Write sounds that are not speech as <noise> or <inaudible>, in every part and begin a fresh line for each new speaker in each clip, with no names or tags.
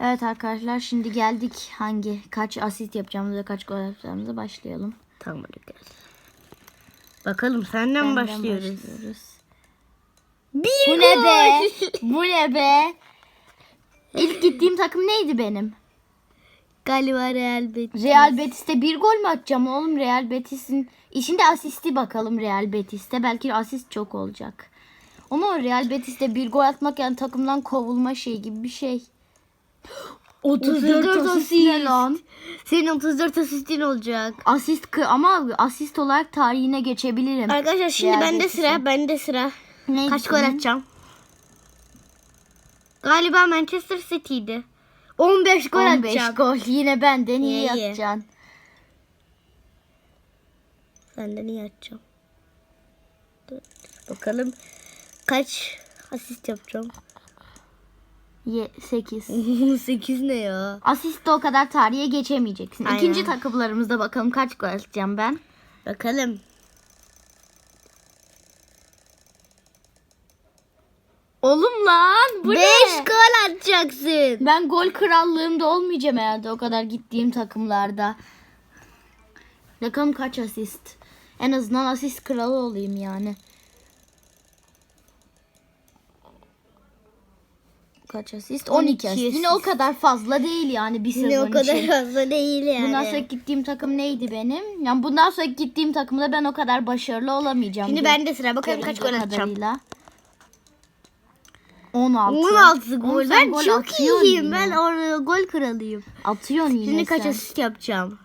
Evet arkadaşlar şimdi geldik hangi kaç asist yapacağımıza kaç gol yapacağımıza başlayalım.
Tamam arkadaşlar. Bakalım senden
Benden
başlıyoruz.
başlıyoruz.
Bir
Bu ne be? <laughs> <laughs> Bu ne be? İlk gittiğim takım neydi benim?
Galiba Real Betis.
Real Betis'te bir gol mü atacağım oğlum? Real Betis'in işinde asisti bakalım Real Betis'te. Belki asist çok olacak. Ama Real Betis'te bir gol atmak yani takımdan kovulma şey gibi bir şey.
34,
34
asist
asist ne lan? <laughs>
Senin 34 asistin olacak.
Asist kı- ama asist olarak tarihine geçebilirim.
Arkadaşlar şimdi
Real
bende
Betis'in.
sıra. Bende sıra.
Neydi
Kaç gol atacağım? Galiba Manchester City'ydi. 15 gol
15
atacağım.
gol. Yine benden iyi
İyi, iyi.
atacaksın.
Senden iyi atacağım. Dur, Bakalım kaç asist yapacağım.
8.
8 <laughs> ne ya?
Asistte o kadar tarihe geçemeyeceksin.
Aynen.
İkinci takımlarımızda bakalım kaç gol atacağım ben.
Bakalım.
Oğlum lan bu
5
ne?
gol atacaksın.
Ben gol krallığımda olmayacağım herhalde o kadar gittiğim takımlarda. Bakalım kaç asist. En azından asist kralı olayım yani. Kaç asist? 12,
12
asist. Yine o kadar fazla değil yani bir sezon
Yine o kadar
için.
fazla değil yani.
Bundan sonra gittiğim takım neydi benim? Yani bundan sonra gittiğim takımda ben o kadar başarılı olamayacağım.
Şimdi
Gör-
bende sıra. Bakalım kaç gol atacağım.
kadarıyla. 16.
16
Oğlum
gol. Ben
gol
çok iyiyim.
yine.
Ben orada gol kralıyım.
Atıyorsun yine
Şimdi kaç
sen.
asist yapacağım?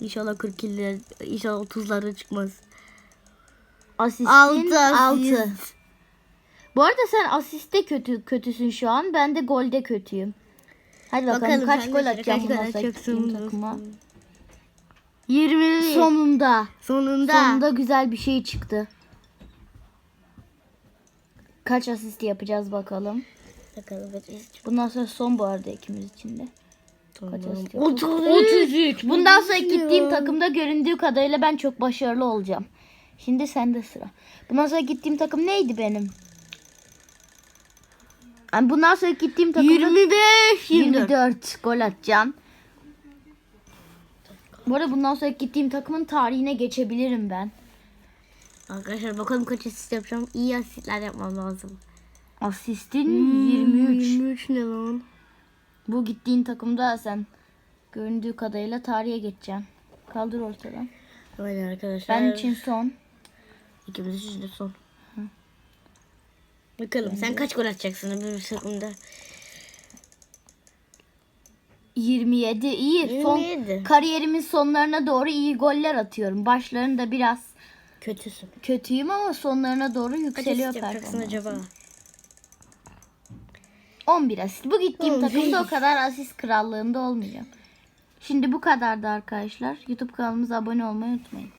İnşallah 40 iller, inşallah 30'lara çıkmaz.
Asistin
Altı
6.
asist.
Bu arada sen asiste kötü kötüsün şu an. Ben de golde kötüyüm. Hadi bakalım,
Bakalım
kaç gol atacağım
kaç
bundan
gol
sonra
atacaksın
takıma.
20.
Sonunda.
Sonunda.
Sonunda güzel bir şey çıktı. Kaç asist yapacağız bakalım.
Bakalım kaç
Bundan sonra son bu arada ikimiz için de. Kaç asist yapacağız?
33.
Bundan sonra gittiğim takımda göründüğü kadarıyla ben çok başarılı olacağım. Şimdi sende sıra. Bundan sonra gittiğim takım neydi benim? Yani bundan sonra gittiğim takımda
25. 24.
24 gol atacağım. Bu arada bundan sonra gittiğim takımın tarihine geçebilirim ben.
Arkadaşlar bakalım kaç asist yapacağım. İyi asistler yapmam lazım.
Asistin
Hmm.
23.
23 ne lan?
Bu gittiğin takımda sen göründüğü kadarıyla tarihe geçeceksin. Kaldır ortadan.
Aynen arkadaşlar.
Ben için son.
İkimiz için de son. Bakalım sen kaç gol atacaksın bir takımda?
27 iyi. Son
27.
kariyerimin sonlarına doğru iyi goller atıyorum. Başlarında biraz
Kötüsün.
kötüyüm ama sonlarına doğru
Kaç
yükseliyor
asist yapacaksın
performans.
acaba?
11 asist. Bu gittiğim
11.
takımda o kadar asist krallığında olmayacağım. Şimdi bu kadardı arkadaşlar. YouTube kanalımıza abone olmayı unutmayın.